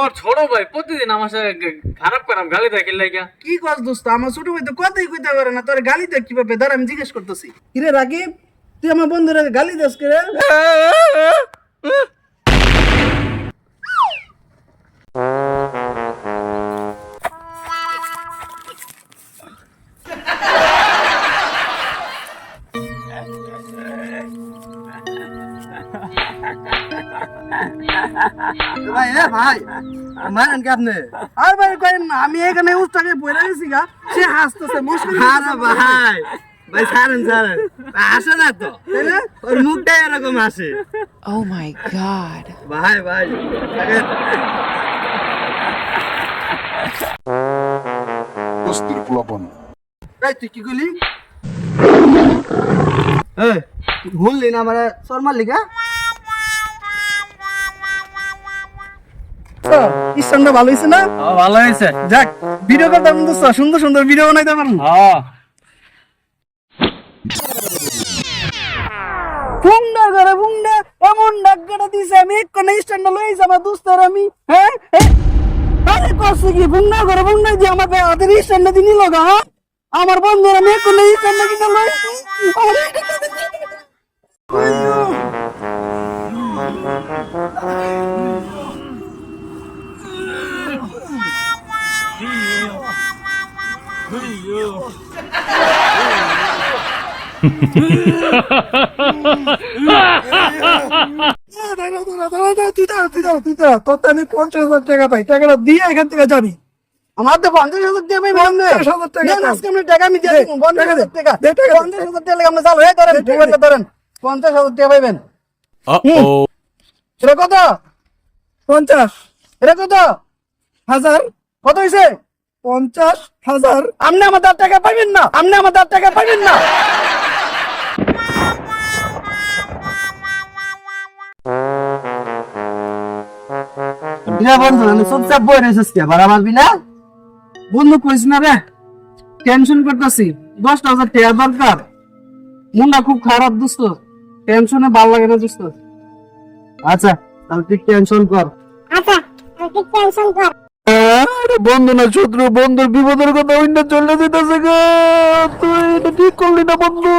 তোর ছোট ভাই প্রতিদিন আমার সাথে খারাপ খারাপ গালি দেয় কি লাগা কি কস দোস্ত আমার ছোট ভাই তো কথাই কইতে পারে না তোর গালি দেখ কীভাবে? দাঁড়া আমি জিজ্ঞেস করতেছি। কিরে রাকিব তুই আমার বন্ধুরা গালি দাস করে? ভাই এ ভাই মারেন কে আপনি। আর ভাই কইন আমি এখানে উস্তাকে বইরা গেছি গা সে হাসতেছে আরে ভাই ভাই ছাড়েন ছাড়েন। আসে না তো। তাইলে? ওর মুখটাই এরকম আসে। Oh my god. ভাই ভাই বস্তির পোলাপন এই তুই কি কইলি এই তুই ভুললি না মানে সর মারলি কা ইস্টানটা ভালো হইছে না? ভালো যাক ভিডিও দোস্ত সুন্দর সুন্দর ভিডিও বানাইতে পারব হ্যাঁ ফুংডা করে ফুংডা এমন ডাক্কাটা দিছে আমি এক কোনে স্ট্যান্ড আমার দোস্তার আমি হ্যাঁ? আরে কষ্ট কি ফুংডা করে ফুংডা দিয়ে আমাকে হাতের স্ট্যান্ড দিয়ে নিল গা হ্যাঁ? আমার বন্ধুরা আমি এক কোনে স্ট্যান্ড কিনে লইছি আরে আমি পঞ্চাশ হাজার টাকা পাই টাকাটা দিয়ে এখান থেকে যাবি আমার তো পঞ্চাশ হাজার টাকা পাই পঞ্চাশ হাজার টাকা আজকে আমি টাকা আমি দিয়ে পঞ্চাশ হাজার টাকা পঞ্চাশ হাজার টাকা আপনি চালু হয়ে ধরেন ধরেন পঞ্চাশ হাজার টাকা পাইবেন। এটা কত? পঞ্চাশ। এটা কত? হাজার। কত হয়েছে পঞ্চাশ হাজার। আপনি আমার তার টাকা পাইবেন না। আপনি আমার টাকা পাইবেন না। বিনা বন্ধু আমি চুপচাপ বই রয়েছিস কে বাড়া মারবি না? বন্ধু কইস না রে টেনশন করতেছি। দশটা হাজার টাকা দরকার। মুন্ডা খুব খারাপ দোস্ত। টেনশনে ভালো লাগে না দোস্ত আচ্ছা তাহলে তুই টেনশন কর। আরে বন্ধু না শত্রু বন্ধুর বিপদের কথা অন্য চলে যেতেছে গো। তুই এটা ঠিক করলি না বন্ধু।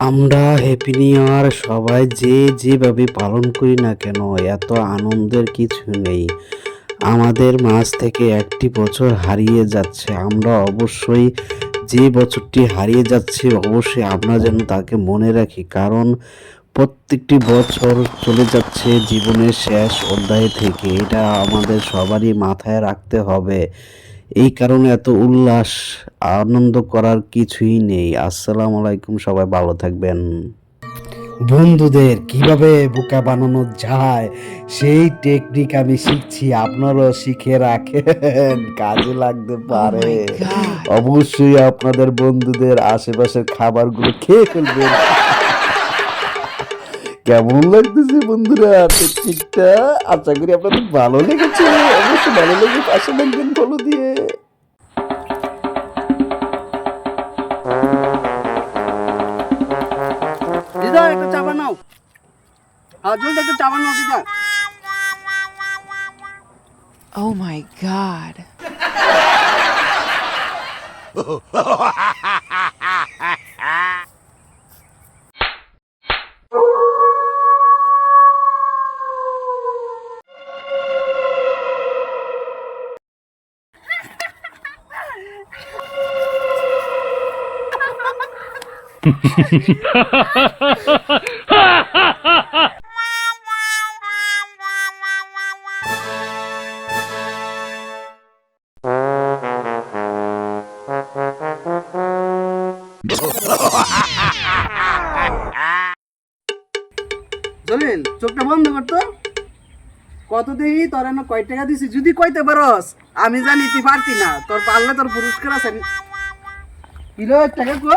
আমরা হ্যাপি নিউ ইয়ার সবাই যে যেভাবে পালন করি না কেন এত আনন্দের কিছু নেই। আমাদের মাঝ থেকে একটি বছর হারিয়ে যাচ্ছে। আমরা অবশ্যই যে বছরটি হারিয়ে যাচ্ছে অবশ্যই আমরা যেন তাকে মনে রাখি। কারণ প্রত্যেকটি বছর চলে যাচ্ছে জীবনের শেষ অধ্যায় থেকে। এটা আমাদের সবারই মাথায় রাখতে হবে। এই কারণে এত উল্লাস আনন্দ করার কিছুই নেই। আসসালামু আলাইকুম সবাই ভালো থাকবেন। বন্ধুদের কীভাবে বোকা বানানো যায় সেই টেকনিক আমি শিখছি আপনারাও শিখে রাখেন কাজে লাগতে পারে। অবশ্যই আপনাদের বন্ধুদের আশেপাশের খাবারগুলো খেয়ে ফেলবেন। কেমন লাগতেছে বন্ধুরা টেকনিকটা আশা করি আপনাদের ভালো লেগেছে। অবশ্যই ভালো লেগে পাশে লাগবেন ফলো দিয়ে। দিদা একটা চা বানাও। আর জলদি একটা চা বানাও দিদা। Oh my god. জলিল, চোখটা বন্ধ করতো কত দেখি তোর এনে কয় টাকা দিছি, যদি কইতে পারস, আমি জানি তুই পারতি না। তোর পারলে তোর পুরস্কার আছে। কিলো টাকা কো?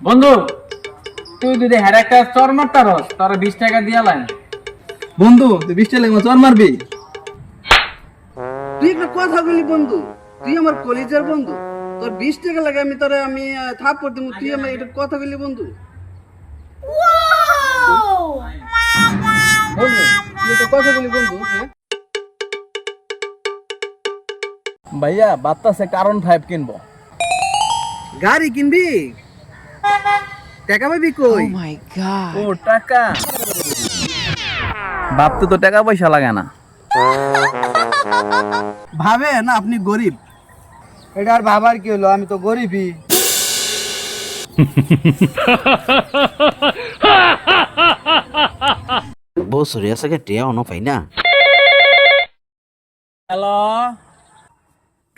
বন্ধু তুই যদি হ্যার একটা চর মারতা রস তোর বিশ টাকা দিয়া লাইন। বন্ধু তুই বৃষ্টি লেগে চর মারবি। তুই একটা কথা বলি বন্ধু তুই আমার কলেজের বন্ধু তোর বিশ টাকা লাগে আমি তোরে আমি থাপ করতে তুই আমার এটা কথা বলি বন্ধু। বন্ধু তুই একটা কথা বলি বন্ধু হ্যাঁ? ভাইয়া বাত্তাছে কারণ ফাইভ কিনবো। গাড়ি কিনবি? টাকা পাবি Oh কই my god. ও টাকা। বাপতে তো টাকা পয়সা লাগে না। ভাবে না আপনি গরিব। এটা আর বাবার কি হলো? আমি তো গরিবই। বউ সরিয়া সাকে টিয়া অন পাই না। হ্যালো?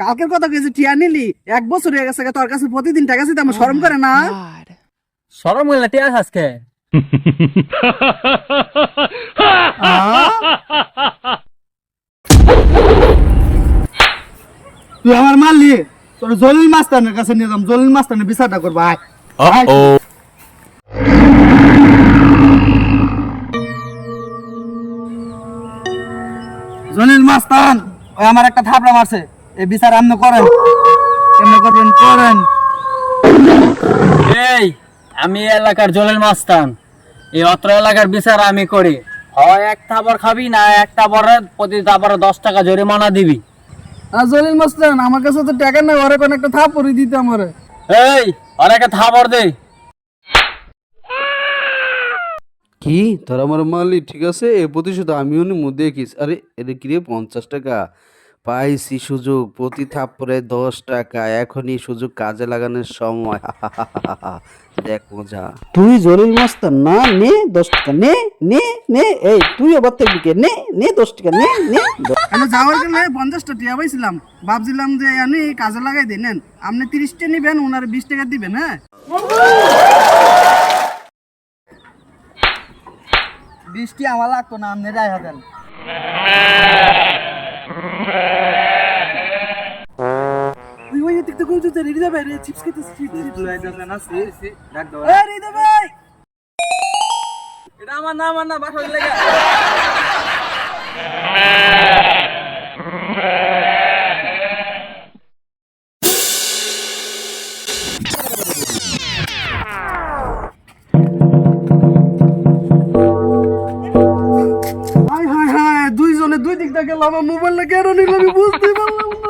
কালকের কথা কইছি টিয়া নিলি এক বছর হয়ে গেছে তোর কাছে প্রতিদিন টাকা দিতে আমার শরম করে না. সরম হইলে টিয়া আজকে তুই আমার মারলি তোর জলিল মাস্তানের কাছে নিয়ে যাম জলিল মাস্তানের বিচারটা করবা আয় আয়। জলিল মাস্তান ওই আমার একটা থাপড়া মারছে। এই বিচার আপনি করেন। কেমনে করবেন? করেন। এই আমি এলাকার জলের মাস্তান। এই অত্র এলাকার বিচার আমি করি। হয় এক থাবর খাবি না এক থাবরে প্রতি থাবরে দশ টাকা জরিমানা দিবি। আর জলিল মাস্তান আমার কাছে তো টাকা নাই ওরে কোন একটা থাপড়ি দিতে আমারে। এই অনেকে থাবর দে। কি? তোর আমার মালি ঠিক আছে? এ প্রতিশোধ আমিও নিমু দেখিস। আরে এটা কি রে পঞ্চাশ টাকা? পাইছি সুযোগ প্রতি থাপ্পড়ে দশ টাকা এখনই সুযোগ কাজে লাগানোর সময়। দেখ মজা। তুই জরুরি মাস্তান না নে দশ টাকা নে নে নে এই তুই আবার দিকে নে নে দশ টাকা নে নে আমি যাওয়ার গেলে পঞ্চাশটা টিয়া পাইছিলাম। ভাবছিলাম যে আমি কাজে লাগাই দিই নেন। আপনি তিরিশটা নিবেন ওনার বিশ টাকা দিবেন হ্যাঁ? বৃষ্টি আমার লাগতো না আপনি রায় হবেন ওই ওই দেখতে কোন জুতে রেডি ভাই রে চিপস খেতে চিপস এই রিদা ভাই এটা আমার না আমার না বাসা লেগে থেকে আমার মোবাইলটা কেন নিল আমি বুঝতে পারলাম